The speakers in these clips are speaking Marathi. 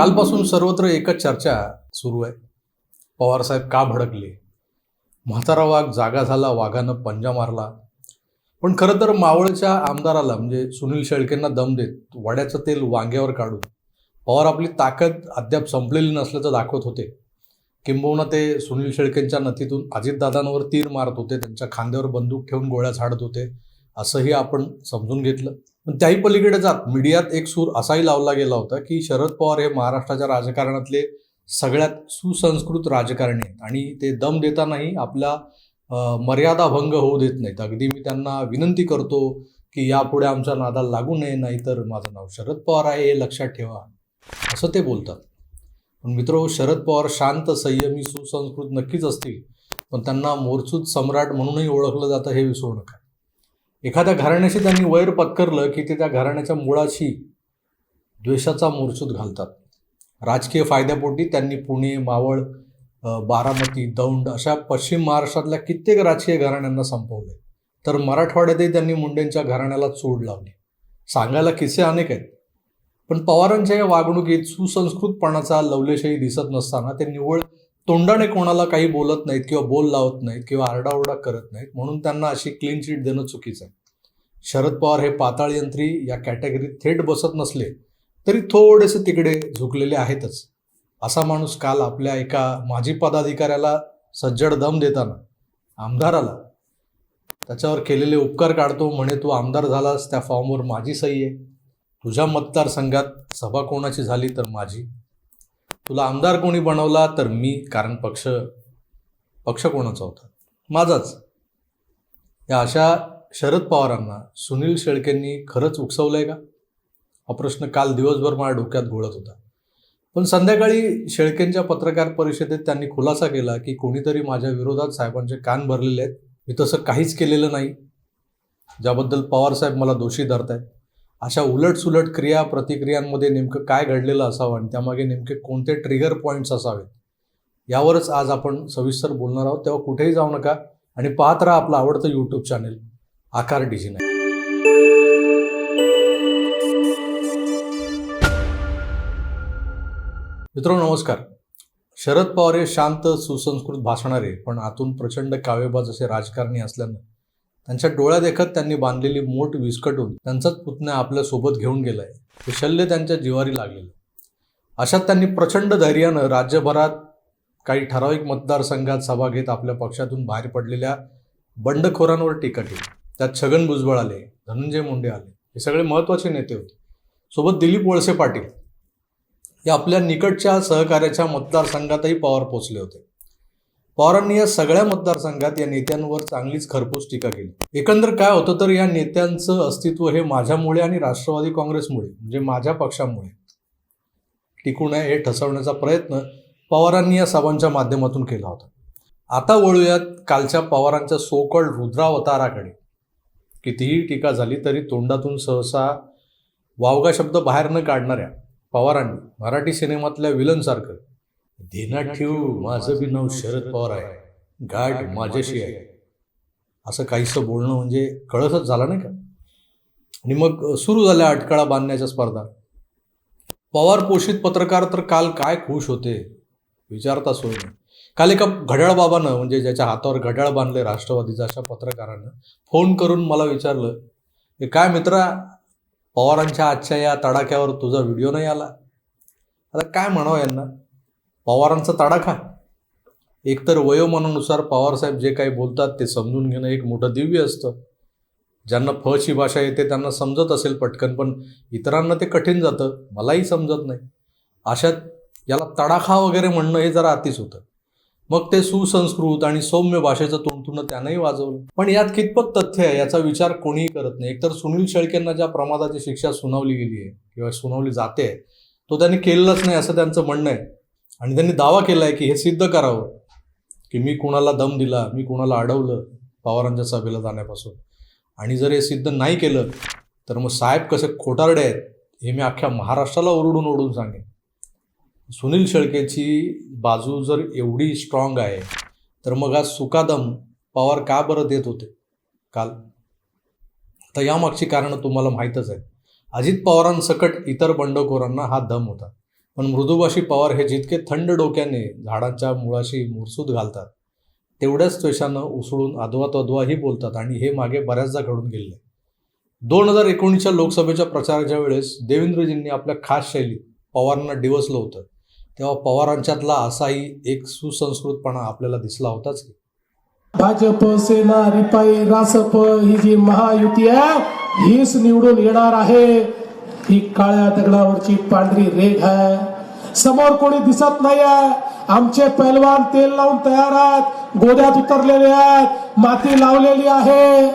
कालपासून सर्वत्र एकच चर्चा सुरू आहे. पवारसाहेब का भडकले? म्हातारा वाघ जागा झाला वाघानं पंजा मारला. पण खरं तर मावळच्या आमदाराला म्हणजे सुनील शेळकेंना दम देत वड्याचं तेल वांग्यावर काढून पवार आपली ताकद अद्याप संपलेली नसल्याचं दाखवत होते. किंबहुना ते सुनील शेळकेंच्या नथीतून अजितदादांवर तीर मारत होते त्यांच्या खांद्यावर बंदूक ठेवून गोळ्या झाडत होते असंही आपण समजून घेतलं. पण त्याही पलीकडे जात. मीडियात एक सूर असाही लावला गेला होता की शरद पवार हे महाराष्ट्राच्या राजकारणातले सगळ्यात सुसंस्कृत राजकारणी आहेत. आणि ते दम देतानाही आपला मर्यादा भंग होऊ देत नाहीत. अगदी मी त्यांना विनंती करतो की यापुढे आमच्या नादाला लागू नये नाहीतर माझं नाव शरद पवार आहे हे लक्षात ठेवा. असं ते बोलतात. पण मित्र शरद पवार शांत संयमी सुसंस्कृत नक्कीच असतील पण त्यांना मोरचूत सम्राट म्हणूनही ओळखलं जातं हे विसरू नका. एखाद्या घराण्याशी त्यांनी वैर पत्करलं की ते त्या घराण्याच्या मुळाशी द्वेषाचा मोरचूत घालतात. राजकीय फायद्यापोटी त्यांनी पुणे मावळ बारामती दौंड अशा पश्चिम महाराष्ट्रातल्या कित्येक राजकीय घराण्यांना संपवले. तर मराठवाड्यातही त्यांनी मुंडेंच्या घराण्याला चूड लावली. सांगायला किस्से अनेक आहेत. पण पवारांच्या या वागणुकीत सुसंस्कृतपणाचा लवलेशही दिसत नसताना ते निव्वळ तोंडाने कोणाला काही बोलत नाहीत किंवा बोल लावत नाहीत किंवा आरडाओरडा करत नाहीत म्हणून त्यांना अशी क्लीन चिट देणं चुकीचं आहे. शरद पवार हे पाताळयंत्री या कॅटेगरीत थेट बसत नसले तरी थोडेसे तिकडे झुकलेले आहेतच. असा माणूस काल आपल्या एका माजी पदाधिकाऱ्याला सज्जड दम देताना आमदाराला त्याच्यावर केलेले उपकार काढतो म्हणे तू आमदार झालास त्या फॉर्मवर माझी सही आहे. तुझ्या मतदारसंघात सभा कोणाची झाली तर माझी? तुला आमदार कोणी बनवला तर मी कारण पक्ष पक्ष कोणाचा होता? माझाच. या अशा शरद पवारांना सुनील शेळकेंनी खरंच उकसवलं आहे का? हा प्रश्न काल दिवसभर माझ्या डोक्यात घोळत होता. पण संध्याकाळी शेळकेंच्या पत्रकार परिषदेत त्यांनी खुलासा केला की कोणीतरी माझ्या विरोधात साहेबांचे कान भरलेले आहेत. मी तसं काहीच केलेलं नाही. ज्याबद्दल पवारसाहेब मला दोषी धरतायत. अशा उलटसुलट क्रिया प्रतिक्रियांमध्ये नेमकं काय घडलेलं असावं आणि त्यामागे नेमके कोणते ट्रिगर पॉईंट्स असावेत यावरच आज आपण सविस्तर बोलणार आहोत. तेव्हा कुठेही जाऊ नका आणि पाहत राहा आपलं आवडतं यूट्यूब चॅनेल आकार डिजी नाही नमस्कार. शरद पवार हे शांत सुसंस्कृत भासणारे पण आतून प्रचंड कावेबाज असे राजकारणी असल्यानं त्यांच्या डोळ्या देखत त्यांनी बांधलेली मोठ विस्कटून त्यांचाच पुतण्या आपल्यासोबत घेऊन गेलाय. हे शल्य त्यांच्या जिवारी लागलेलं. अशात त्यांनी प्रचंड धैर्यानं राज्यभरात काही ठराविक मतदारसंघात सभा घेत आपल्या पक्षातून बाहेर पडलेल्या बंडखोरांवर टीका केली. त्यात छगन भुजबळ आले धनंजय मुंडे आले. हे सगळे महत्त्वाचे नेते होते. सोबत दिलीप वळसे पाटील. या आपल्या निकटच्या सहकार्याच्या मतदारसंघातही पवार पोचले होते. पवारांनी या सगळ्या मतदारसंघात या नेत्यांवर चांगलीच खरपूस टीका केली. एकंदर काय होतं तर या नेत्यांचं अस्तित्व हे माझ्यामुळे आणि राष्ट्रवादी काँग्रेसमुळे म्हणजे माझ्या पक्षामुळे टिकून आहे हे ठसवण्याचा प्रयत्न पवारांनी या सभांच्या माध्यमातून केला होता. आता वळूयात कालच्या पवारांच्या सोकळ रुद्रावताराकडे. कितीही टीका झाली तरी तोंडातून सहसा वावगा शब्द बाहेर न काढणाऱ्या पवारांनी मराठी सिनेमातल्या विलनसारखं ध्यानात ठेव माझं बी नाव शरद पवार आहे. गाठ माझ्याशी आहे. असं काहीसं बोलणं म्हणजे कळसच झालं नाही का? आणि मग सुरू झाल्या अटकळा बांधण्याच्या स्पर्धा. पवार पोषित पत्रकार तर काल काय खुश होते विचारता सोय काल एका घड्याळ बाबानं म्हणजे ज्याच्या हातावर घड्याळ बांधले राष्ट्रवादीचा अशा पत्रकारानं फोन करून मला विचारलं की काय मित्रा पवारांच्या आजच्या या तडाख्यावर तुझा व्हिडिओ नाही आला? आता काय म्हणावं यांना? पवारांचा तडाखा एकतर वयोमानानुसार पवारसाहेब जे काही बोलतात ते समजून घेणं एक मोठं दिव्य असतं. ज्यांना फची भाषा येते त्यांना समजत असेल पटकन पण इतरांना ते कठीण जातं मलाही समजत नाही. अशात याला तडाखा वगैरे म्हणणं हे जरा अतिच होतं. मग ते सुसंस्कृत आणि सौम्य भाषेचं तोंडतुणं त्यानंही वाजवलं. पण यात कितपत तथ्य आहे याचा विचार कोणीही करत नाही. एकतर सुनील शेळकेंना ज्या प्रमादाची शिक्षा सुनावली गेली आहे किंवा सुनावली जाते तो त्यांनी केलेलाच नाही असं त्यांचं म्हणणं आहे. आणि त्यांनी दावा केला आहे की हे सिद्ध करावं की मी कुणाला दम दिला मी कुणाला अडवलं पवारांच्या सभेला जाण्यापासून. आणि जर हे सिद्ध नाही केलं तर मग साहेब कसे खोटारडे आहेत हे मी अख्ख्या महाराष्ट्राला ओरडून ओरडून सांगेन. सुनील शेळकेची बाजू जर एवढी स्ट्रॉंग आहे तर मग आज सुकादम पवार का बरं देत होते काल? तर यामागची कारणं तुम्हाला माहीतच आहे अजित पवारांसकट इतर बंडखोरांना हा दम होता. पण मृदुभाषी पवार हे जितके थंड डोक्याने झाडांच्या मुळाशी मुरसूद घालतात तेवढ्याच त्वेषानं उसळून अधवा तद्वाही बोलतात आणि हे मागे बऱ्याचदा घडून गेले दोन हजार एकोणीसच्या लोकसभेच्या प्रचाराच्या वेळेस देवेंद्रजींनी आपल्या खास शैलीत पवारांना डिवसलं होतं. तेव्हा पवारांच्यातला असाही एक सुसंस्कृतपणा आपल्याला दिसला होताच की. भाजप सेना रिपाई रासप ही जी महायुती आहे हीच निवडून येणार आहे. ही काळ्या दगडावरची पांढरी रेघ आहे. समोर कोणी दिसत नाही आहे आमचे पैलवान तेल लावून तयार आहेत. गोद्यात उतरलेले आहेत. माती लावलेली आहे.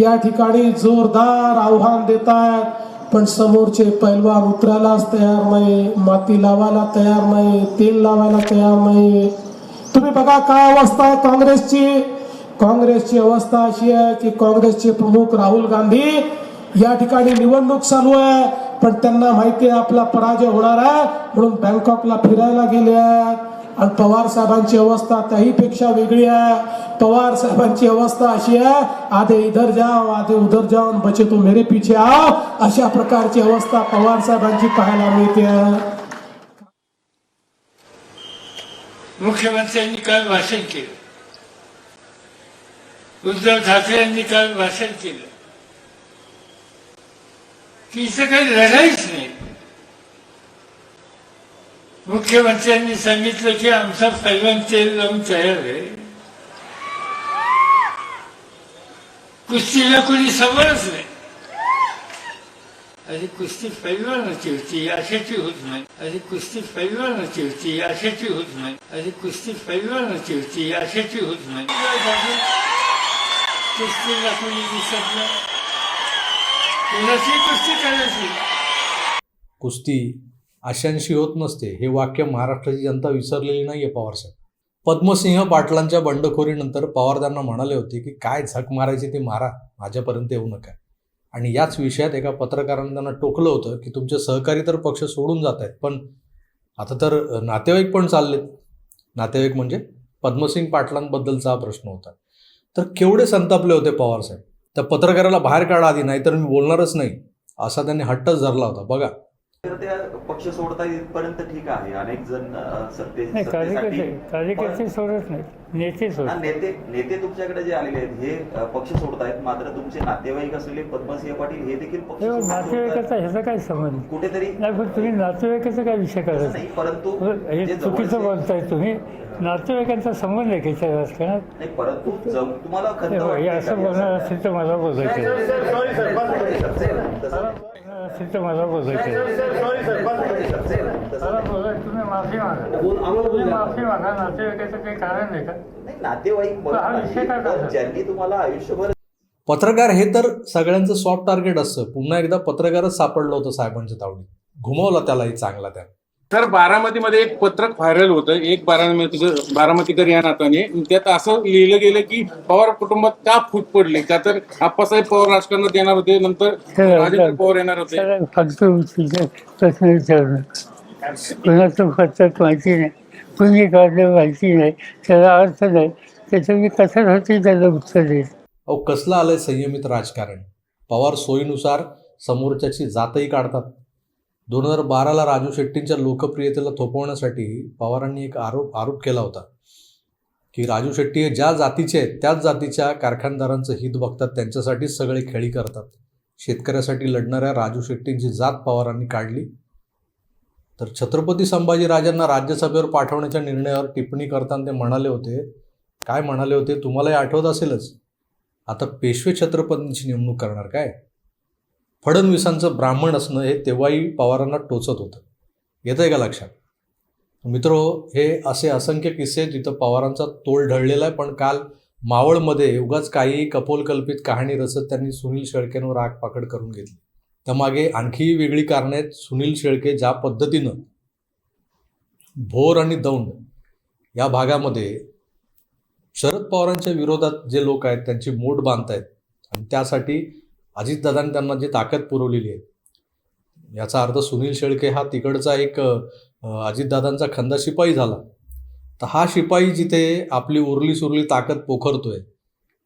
या ठिकाणी जोरदार आव्हान देत आहेत. पण समोरचे पैलवान उतरायलाच तयार नाही माती लावायला तयार नाही तेल लावायला तयार नाही तुम्ही बघा काय अवस्था आहे काँग्रेसची. काँग्रेसची अवस्था अशी आहे की काँग्रेसचे प्रमुख राहुल गांधी या ठिकाणी निवडणूक चालू आहे पण त्यांना माहिती आहे आपला पराजय होणार आहे म्हणून बँकॉकला फिरायला गेले आहेत. आणि पवार साहेबांची अवस्था त्याहीपेक्षा वेगळी आहे. पवार साहेबांची अवस्था अशी आहे आधे इधर जाओ आधे उधर जाओ बचे तो मेरे पीछे आओ अशा प्रकारची अवस्था पवार साहेबांची पाहायला मिळते. मुख्यमंत्र्यांनी काल भाषण केलं. उद्धव ठाकरे यांनी काल भाषण केलं. तिचं काही लढाईच नाही. मुख्यमंत्र्यांनी सांगितलं की आमचा पैलवान तेल लावून तयार आहे. कुस्तीला कोणी सवरच नाही. अरे कुस्ती पैलवानाची होती अशाची होत नाही. अरे कुस्ती पैलवानाची होती अशाची होत नाही. अरे कुस्ती पैलवानाची होती अशाची होत नाही. कुस्तीला कोणी दिसत नाही कुस्ती करायची कुस्ती आशांशी होत नसते हे वाक्य महाराष्ट्राची जनता विसरलेली नाहीये पवारसाहेब पद्मसिंह पाटलांच्या बंडखोरीनंतर पवार त्यांना म्हणाले होते की काय झक मारायची ती मारा माझ्यापर्यंत येऊ नका. आणि याच विषयात एका पत्रकारानं त्यांना टोकलं होतं की तुमचे सहकारी तर पक्ष सोडून जात आहेत पण आता तर नातेवाईक पण चाललेत. नातेवाईक म्हणजे पद्मसिंग पाटलांबद्दलचा हा प्रश्न होता. तर केवढे संतापले होते पवारसाहेब त्या पत्रकाराला बाहेर काढा आधी नाहीतर मी बोलणारच नाही. असा त्यांनी हट्टच धरला होता. बघा. पक्ष सोडता येईपर्यंत ठीक आहे. अनेक जण सत्ते कार्यकर्ते सोडत नाही नेते हा, सोडत नेते नेते तुमच्याकडे जे आलेले आहेत हे पक्ष सोडतायत. मात्र तुमचे नातेवाईक असलेले पद्मसिंह पाटील हे देखील पक्ष सोडून नातेवाईकाचा. ह्याचा काय संबंध? कुठेतरी नाही पण तुम्ही नातेवाईकाचा काय विषय करायचा नाही परंतु हे जे चुकीचं बोलताय तुम्ही. नातेवाईकांचा संबंध आहे त्याच्या राजकारणात नाही परंतु तुम्हाला हे हे असं का? बोलणार असेल तर मला बोलायचं असेल तर मला बोलायचं मला बोलाय तुम्ही माफी मागा. तुम्ही माफी मागा नातेवाईकाचं काही कारण आहे का? नाही नातेवाईक हा विषय काय? ज्यांनी तुम्हाला आयुष्यभर पत्रकार हे तर सगळ्यांचं सॉफ्ट टार्गेट असतं. पुन्हा एकदा पत्रकारच सापडलं होतं साहेबांच्या तावडीत. घुमवला त्यालाही चांगला त्या तर बारामतीमध्ये एक पत्रक व्हायरल होतं. एक बारामती बारामतीकर या नात्याने. त्यात असं लिहिलं गेलं की पवार कुटुंबात का फूट पडले? का तर आप्पासाहेब पवार राजकारणात येणार होते नंतर राजेंद्र पवार येणार होते. त्याला फक्त प्रश्न विचारू कोणाचं पत्रक माहिती नाही. कुणी काढलं माहिती नाही. त्याला अर्थ नाही. त्याचं मी कसं राहते त्याला उत्तर देईल अहो कसलं आलंय संयमित राजकारण? पवार सोयीनुसार समोरच्याची जातही काढतात. दोन हजार बाराला राजू शेट्टींच्या लोकप्रियतेला थोपवण्यासाठी पवारांनी एक आरोप आरोप केला होता की राजू शेट्टी हे ज्या जातीचे आहेत त्याच जातीच्या कारखानदारांचं हित बघतात त्यांच्यासाठीच सगळे खेळी करतात. शेतकऱ्यासाठी लढणाऱ्या राजू शेट्टींची जात पवारांनी काढली. तर छत्रपती संभाजीराजांना राज्यसभेवर पाठवण्याच्या निर्णयावर टिप्पणी करताना ते म्हणाले होते. काय म्हणाले होते? तुम्हालाही आठवत असेलच. आता पेशवे छत्रपतींची नेमणूक करणार काय? फडणवीसांचं ब्राह्मण असणं हे तेव्हाही पवारांना टोचत होतं. येतं आहे का लक्षात? मित्रो हे असे असंख्य किस्से आहेत जिथं पवारांचा तोल ढळलेला आहे पण काल मावळमध्ये उगाच काही कपोलकल्पित कहाणी रचत त्यांनी सुनील शेळकेंवर आग पाकड करून घेतली. त्यामागे आणखी वेगळी कारणं आहेत. सुनील शेळके ज्या पद्धतीनं भोर आणि दौंड या भागामध्ये शरद पवारांच्या विरोधात जे लोक आहेत त्यांची मोठ बांधतायत. आणि त्यासाठी अजितदादांनी त्यांना जी ताकद पुरवलेली आहे याचा अर्थ सुनील शेळके हा तिकडचा एक अजितदादांचा खंदा शिपाई झाला. तर हा शिपाई जिथे आपली उरली सुरली ताकद पोखरतोय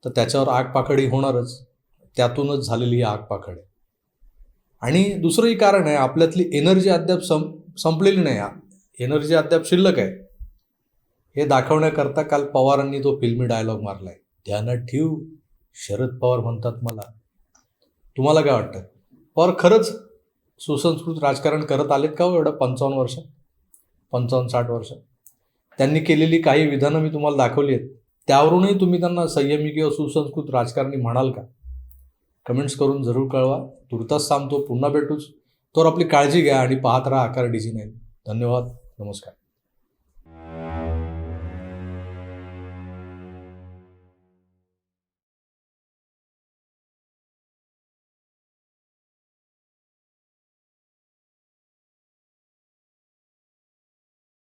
तर त्याच्यावर आगपाखडी होणारच. त्यातूनच झालेली ही आगपाखड आहे आणि दुसरंही कारण आहे आपल्यातली एनर्जी अद्याप सं संपलेली नाही. एनर्जी अद्याप शिल्लक आहे. हे दाखवण्याकरता काल पवारांनी तो फिल्मी डायलॉग मारलाय. ध्यानात ठेव शरद पवार म्हणतात मला. तुम्हाला काय वाटतं? पवार खरंच सुसंस्कृत राजकारण करत आलेत का हो एवढं पंचावन्न वर्ष पंचावन्न साठ वर्ष त्यांनी केलेली काही विधानं मी तुम्हाला दाखवली आहेत. त्यावरूनही तुम्ही त्यांना संयमी किंवा सुसंस्कृत राजकारणी म्हणाल का? कमेंट्स करून जरूर कळवा. तुर्तास सांगतो पुन्हा भेटूच. तर आपली काळजी घ्या आणि पाहत राहा आकार डिझी नाही धन्यवाद. नमस्कार.